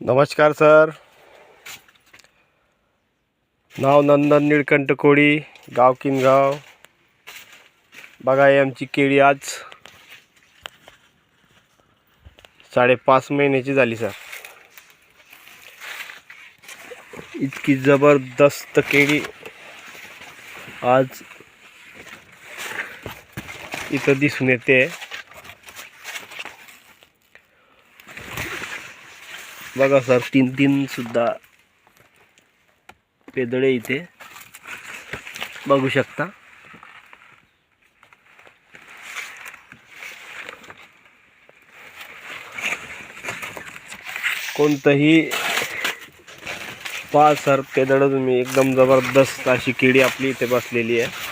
नमस्कार सर. नाव नंदन निळकंठ कोळी गाव किनगाव. बघा आमची केळी आज साडेपाच महिन्याची झाली सर. इतकी जबरदस्त केळी आज इथं दिसून येते. बघा सर तीन तीन सुद्धा पेदळे इथे. बघू शकता. कोणतंही पाच सर पेदळ तुम्ही एकदम जबरदस्त अशी केळी आपली इथे बसलेली आहे.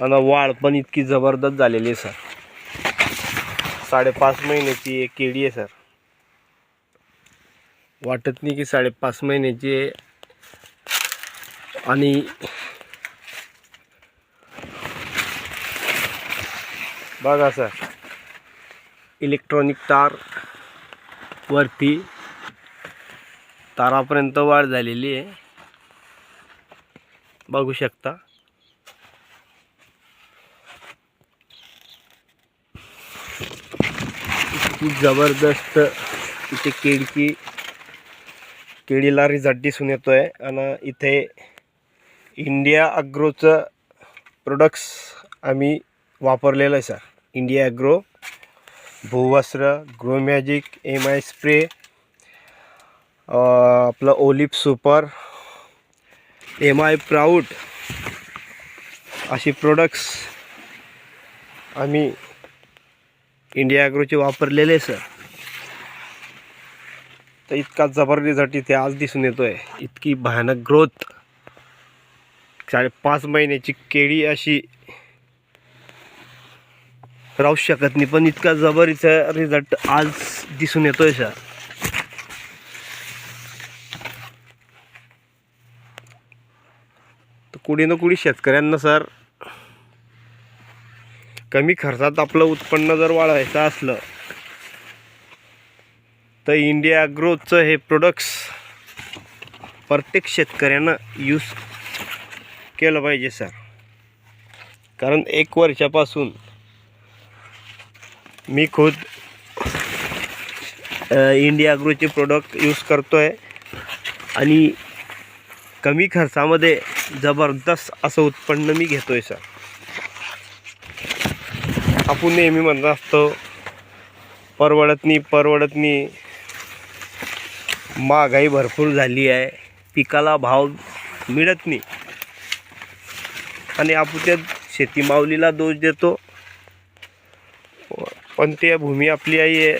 आणि वाढ पण इतकी जबरदस्त झालेली आहे सर साडेपाच महिन्याची एक केळी आहे सर वाटत नाही की साडेपाच महिन्याची आहे. आणि बघा सर इलेक्ट्रॉनिक तार वरती तारापर्यंत वाढ झालेली आहे. बघू शकता. खूप जबरदस्त इथे केळीची केळीला रिझल्ट दिसून येतो आहे आणि इथे इंडिया अग्रोचं प्रोडक्ट्स आम्ही वापरलेलं आहे sir India agro Bhuvastra grow magic M I spray आपलं ओलिप सुपर एम आय प्राऊड अशी प्रोडक्ट्स आम्ही इंडिया ॲग्रोचे वापरलेले सर तर इतका जबर रिझल्ट इथे आज दिसून येतो आहे इतकी भयानक ग्रोथ साडेपाच महिन्याची केळी अशी राहू शकत नाही पण इतका जबरीचा रिझल्ट आज दिसून येतोय सर तर कुणी ना कुणी शेतकऱ्यांना सर कमी खर्चात आपलं उत्पन्न जर वाढवायचं असलं तर इंडिया ग्रोथचं हे प्रोडक्ट्स प्रत्येक शेतकऱ्यानं यूज केलं पाहिजे सर कारण एक वर्षापासून मी खुद इंडिया ग्रोचे प्रोडक्ट यूज करतो आहे आणि कमी खर्चामध्ये जबरदस्त असं उत्पन्न मी घेतो आहे सर आपण नेहमी म्हणत असतो परवडत नाही परवडत नाही. महागाई भरपूर झाली आहे. पिकाला भाव मिळत नाही. आणि आपण त्या शेती माऊलीला दोष देतो. पण त्या भूमी आपली आई आहे.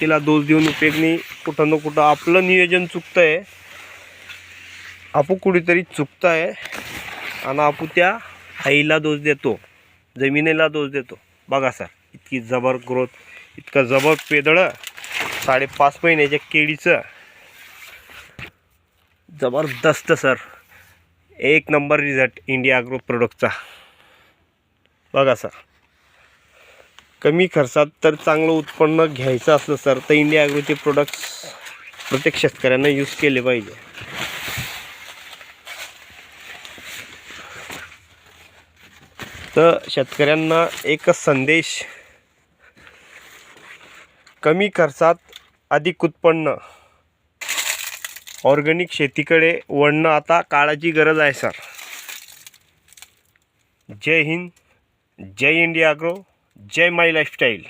तिला दोष देऊन उपयोग नाही. कुठं ना कुठं आपलं नियोजन चुकतं आहे आपण कुठेतरी चुकतं आहे आणि आपण त्या आईला दोष देतो. जमिनीला दोष देतो. बघा सर इतकी जबर ग्रोथ इतकं जबर पेदळं साडेपाच महिन्याच्या केळीचं. जबरदस्त सर. एक नंबर रिझल्ट इंडिया ग्रो प्रोडक्टचा बघा सर. कमी खर्चात तर चांगलं उत्पन्न घ्यायचं असलं सर तर इंडिया ॲग्रोचे प्रोडक्ट्स प्रत्येक शेतकऱ्यांना यूज केले पाहिजे. तर शेतकऱ्यांना एकच संदेश. कमी खर्चात अधिक उत्पन्न. ऑर्गॅनिक शेतीकडे वळणं आता काळाची गरज आहे सर. जय हिंद जय इंडिया अग्रो जय माय लाईफस्टाईल.